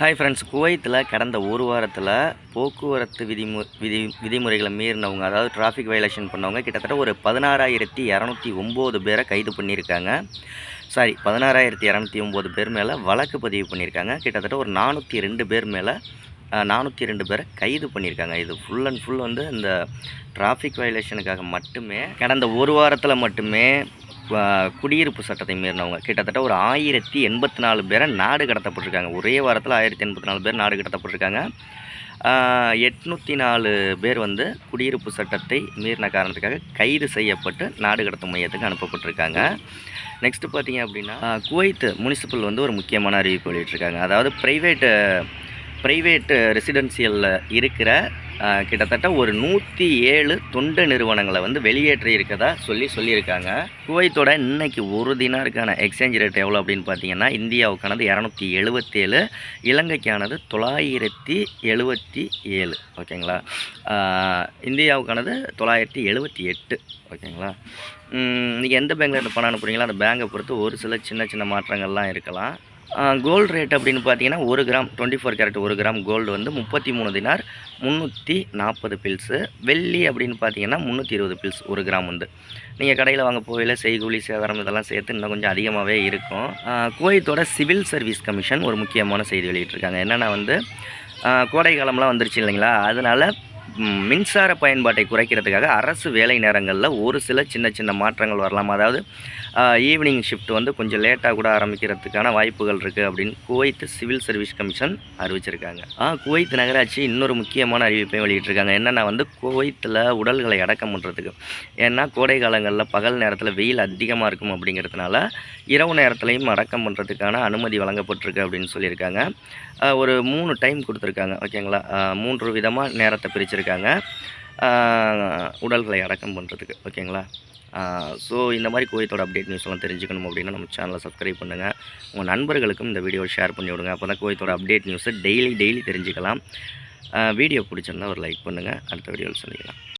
Hi friends குவைத்தில் கடந்த ஒரு வாரத்தில் போக்குவரத்து விதிமு விதி விதிமுறைகளை மீறினவங்க அதாவது டிராஃபிக் வயலேஷன் பண்ணவங்க கிட்டத்தட்ட ஒரு பதினாறாயிரத்தி இரநூத்தி ஒம்பது பேரை கைது பண்ணியிருக்காங்க. சாரி பதினாறாயிரத்தி இரநூத்தி ஒம்பது பேர் மேலே வழக்கு பதிவு பண்ணியிருக்காங்க. கிட்டத்தட்ட ஒரு நானூற்றி ரெண்டு பேர் மேலே நானூற்றி ரெண்டு பேரை கைது பண்ணியிருக்காங்க. இது ஃபுல் அண்ட் ஃபுல் வந்து இந்த டிராஃபிக் வயலேஷனுக்காக மட்டுமே கடந்த ஒரு வாரத்தில் மட்டுமே குடியிருப்பு சட்டத்தை மீறினவங்க. கிட்டத்தட்ட ஒரு ஆயிரத்தி எண்பத்தி நாலு பேரை நாடு கடத்தப்பட்டிருக்காங்க. ஒரே வாரத்தில் ஆயிரத்தி எண்பத்தி நாலு பேர் நாடு கடத்தப்பட்டிருக்காங்க. எட்நூற்றி நாலு பேர் வந்து குடியிருப்பு சட்டத்தை மீறின காரணத்துக்காக கைது செய்யப்பட்டு நாடு கடத்தும் மையத்துக்கு அனுப்பப்பட்டிருக்காங்க. நெக்ஸ்ட்டு பார்த்தீங்க அப்படின்னா குவைத்து முனிசிபல் வந்து ஒரு முக்கியமான அறிவிப்பு வெளியிட்டிருக்காங்க. அதாவது ப்ரைவேட்டு ப்ரைவேட்டு ரெசிடென்சியலில் இருக்கிற கிட்டத்தட்ட ஒரு நூற்றி ஏழு தொண்டு நிறுவனங்களை வந்து வெளியேற்றி இருக்கதா சொல்லி சொல்லியிருக்காங்க. குவைத்தோட இன்னைக்கு ஒரு தினாருக்கான எக்ஸ்சேஞ்ச் ரேட் எவ்வளோ அப்படின்னு பார்த்தீங்கன்னா இந்தியாவுக்கானது இரநூத்தி எழுபத்தேழு இலங்கைக்கானது தொள்ளாயிரத்தி எழுபத்தி ஏழு ஓகேங்களா இந்தியாவுக்கானது தொள்ளாயிரத்தி எழுபத்தி எட்டு ஓகேங்களா நீங்கள் எந்த பேங்க்ல இருந்து பணம் அனுப்புறீங்களோ அந்த பேங்கை பொறுத்து ஒரு சில சின்ன சின்ன மாற்றங்கள்லாம் இருக்கலாம். கோல்டு ரேட் அப்படின்னு பார்த்தீங்கன்னா ஒரு கிராம் டுவெண்ட்டி ஃபோர் கேரட் ஒரு கிராம் கோல்டு வந்து முப்பத்தி மூணு தினார் முந்நூற்றி நாற்பது பில்ஸு வெள்ளி அப்படின்னு பார்த்தீங்கன்னா முந்நூற்றி இருபது பில்ஸ் ஒரு கிராம் வந்து நீங்கள் கடையில் வாங்க போகையில் செய்கூலி சேதாரம் இதெல்லாம் சேர்த்து இன்னும் கொஞ்சம் அதிகமாகவே இருக்கும். கோயத்தோட குவைத்தோட சிவில் சர்வீஸ் கமிஷன் ஒரு முக்கியமான செய்தி வெளியிட்டிருக்காங்க. என்னென்னா வந்து கோடை காலம்லாம் வந்துருச்சு இல்லைங்களா? அதனால் மின்சார பயன்பாட்டை குறைக்கிறதுக்காக அரசு வேலை நேரங்களில் ஒரு சில சின்ன சின்ன மாற்றங்கள் வரலாம். அதாவது ஈவினிங் ஷிஃப்ட் வந்து கொஞ்சம் லேட்டாக கூட ஆரம்பிக்கிறதுக்கான வாய்ப்புகள் இருக்குது அப்படின்னு குவைத்து சிவில் சர்வீஸ் கமிஷன் அறிவிச்சிருக்காங்க. ஆ குவைத் நகராட்சி இன்னொரு முக்கியமான அறிவிப்பையும் வெளியிட்டிருக்காங்க. என்னென்னா வந்து குவைத்தில் உடல்களை அடக்கம் பண்ணுறதுக்கு ஏன்னா கோடை காலங்களில் பகல் நேரத்தில் வெயில் அதிகமாக இருக்கும் அப்படிங்கிறதுனால இரவு நேரத்துலையும் அடக்கம் பண்ணுறதுக்கான அனுமதி வழங்கப்பட்டிருக்கு அப்படின்னு சொல்லியிருக்காங்க. ஒரு மூணு டைம் கொடுத்துருக்காங்க. ஓகேங்களா? மூன்று விதமாக நேரத்தை பிரிச்சிருக்காங்க. ஆ, உடல்களை அடக்கம் பண்ணுறதுக்கு ஓகேங்களா? ஸோ இந்த மாதிரி கோயத்தோட அப்டேட் நியூஸ்லாம் தெரிஞ்சுக்கணும் அப்படின்னா நம்ம சேனலை சப்ஸ்கிரைப் பண்ணுங்கள் உங்கள் நண்பர்களுக்கும் இந்த வீடியோவை ஷேர் பண்ணி விடுங்க. அப்போ தான் கோயத்தோட அப்டேட் நியூஸை டெய்லி டெய்லி தெரிஞ்சுக்கலாம். வீடியோ பிடிச்சிருந்தா ஒரு லைக் பண்ணுங்கள் அடுத்த வீடியோவில் சொல்லிக்கலாம்